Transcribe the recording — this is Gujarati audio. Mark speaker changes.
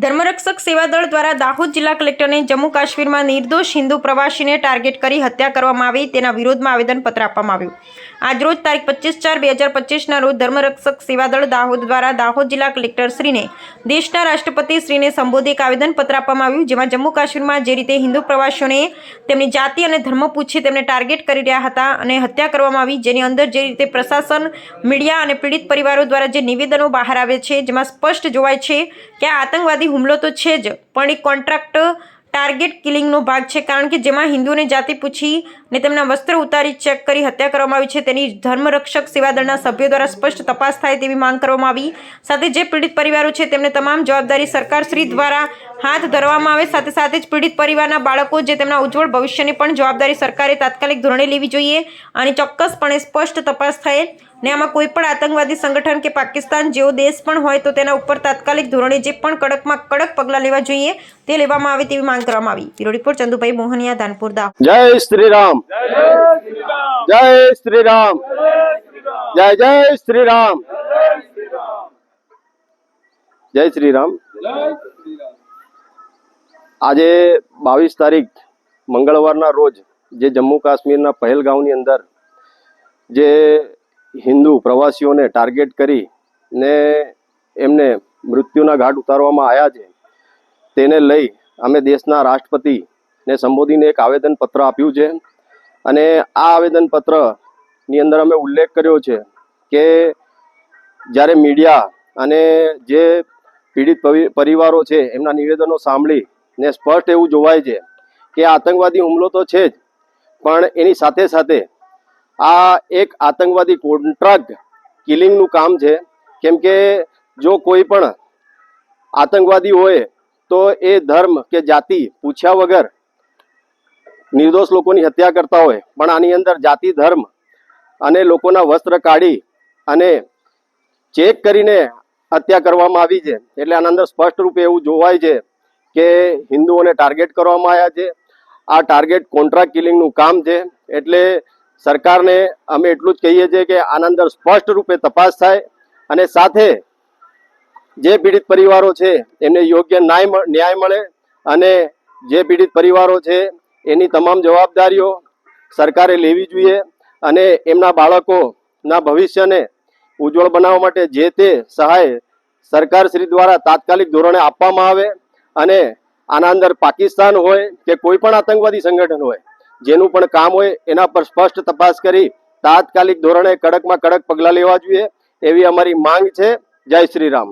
Speaker 1: ધર્મરક્ષક સેવા દળ દ્વારા દાહોદ જિલ્લા કલેક્ટરને જમ્મુ કાશ્મીરમાં નિર્દોષ હિન્દુ પ્રવાસીને ટાર્ગેટ કરી હત્યા કરવામાં આવી. તેના વિરોધમાં આવેદનપત્ર આપવામાં આવ્યું. આજરોજ તારીખ પચીસ ચાર બે હજાર પચીસના રોજ ધર્મરક્ષક સેવાદળ દાહોદ દ્વારા દાહોદ જિલ્લા કલેક્ટર શ્રીને દેશના રાષ્ટ્રપતિ શ્રીને સંબોધી એક આવેદનપત્ર આપવામાં આવ્યું, જેમાં જમ્મુ કાશ્મીરમાં જે રીતે હિન્દુ પ્રવાસીઓને તેમની જાતિ અને ધર્મ પૂછી તેમને ટાર્ગેટ કરી રહ્યા હતા અને હત્યા કરવામાં આવી, જેની અંદર જે રીતે પ્રશાસન, મીડિયા અને પીડિત પરિવારો દ્વારા જે નિવેદનો બહાર આવે છે, જેમાં સ્પષ્ટ જોવાય છે કે આ આતંકવાદી હુમલો તો છે જ, પણ એક કોન્ટ્રાક્ટ ટાર્ગેટ કિલિંગનો ભાગ છે, કારણ કે જેમાં હિન્દુઓને જાતિ પૂછી ને તેમના વસ્ત્ર ઉતારી ચેક કરી હત્યા કરવામાં આવી છે. તેની ધર્મરક્ષક સેવા દળના સભ્યો દ્વારા સ્પષ્ટ તપાસ થાય તેવી માંગ કરવામાં આવી. સાથે જે પીડિત પરિવારો છે, તેમને તમામ જવાબદારી સરકાર શ્રી દ્વારા હાથ ધરવામાં આવે, સાથે સાથે જ પીડિત પરિવારના બાળકો જે તેમના ઉજ્જવળ ભવિષ્યની પણ જવાબદારી સરકારે તાત્કાલિક ધોરણે લેવી જોઈએ અને ચોક્કસપણે સ્પષ્ટ તપાસ થાય. ને આમાં કોઈ પણ આતંકવાદી સંગઠન કે પાકિસ્તાન જેવો દેશ પણ હોય તો તેના ઉપર તાત્કાલિક ધોરણે જે પણ કડકમાં કડક પગલાં લેવા જોઈએ, તે લેવામાં આવે તેવી માંગ કરવામાં આવી. બ્યુરો રિપોર્ટ, ચંદુભાઈ મોહનિયા, ધાનપુર દા
Speaker 2: જય શ્રી રામ જય શ્રી રામ જય જય શ્રી રામ જય શ્રી રામ આજે બાવીસ તારીખ, મંગળવારના રોજ જે જમ્મુ કાશ્મીરના પહેલગાંવની અંદર જે હિન્દુ પ્રવાસીઓને ટાર્ગેટ કરી ને એમને મૃત્યુના ઘાટ ઉતારવામાં આવ્યા છે, તેને લઈ અમે દેશના રાષ્ટ્રપતિને સંબોધીને એક આવેદનપત્ર આપ્યું છે. અને આ આવેદનપત્રની અંદર અમે ઉલ્લેખ કર્યો છે કે જ્યારે મીડિયા અને જે પીડિત પરિવારો છે એમના નિવેદનો સાંભળી ને સ્પષ્ટ એવું જોવાય છે કે આતંકવાદી હુમલો તો છે જ, પણ એની સાથે સાથે આ એક આતંકવાદી કોન્ટ્રાક્ટ કિલિંગનું કામ છે. કેમ કે જો કોઈ પણ આતંકવાદી હોય તો એ ધર્મ કે જાતિ પૂછ્યા વગર નિર્દોષ લોકોની હત્યા કરતા હોય. પણ આની અંદર જાતિ, ધર્મ અને લોકોના વસ્ત્ર કાઢી અને ચેક કરીને હત્યા કરવામાં આવી છે. એટલે આના અંદર સ્પષ્ટ રૂપે એવું જોવાય છે કે હિન્દુઓને ટાર્ગેટ કરવામાં આવ્યા છે. આ ટાર્ગેટ કોન્ટ્રાક્ટ કિલિંગનું કામ છે. એટલે સરકારને અમે એટલું જ કહીએ છીએ કે આના અંદર સ્પષ્ટ રૂપે તપાસ થાય અને સાથે જે પીડિત પરિવારો છે એમને યોગ્ય ન્યાય ન્યાય મળે અને જે પીડિત પરિવારો છે એની તમામ જવાબદારીઓ સરકારે લેવી જોઈએ અને એમના બાળકોના ભવિષ્યને ઉજ્જવળ બનાવવા માટે જે તે સહાય સરકાર શ્રી દ્વારા તાત્કાલિક ધોરણે આપવામાં આવે અને આના અંદર પાકિસ્તાન હોય કે કોઈ પણ આતંકવાદી સંગઠન હોય, જેનું પણ કામ હોય એના પર સ્પષ્ટ તપાસ કરી તાત્કાલિક ધોરણે કડકમાં કડક પગલાં લેવા જોઈએ એવી અમારી માંગ છે. જય શ્રી રામ.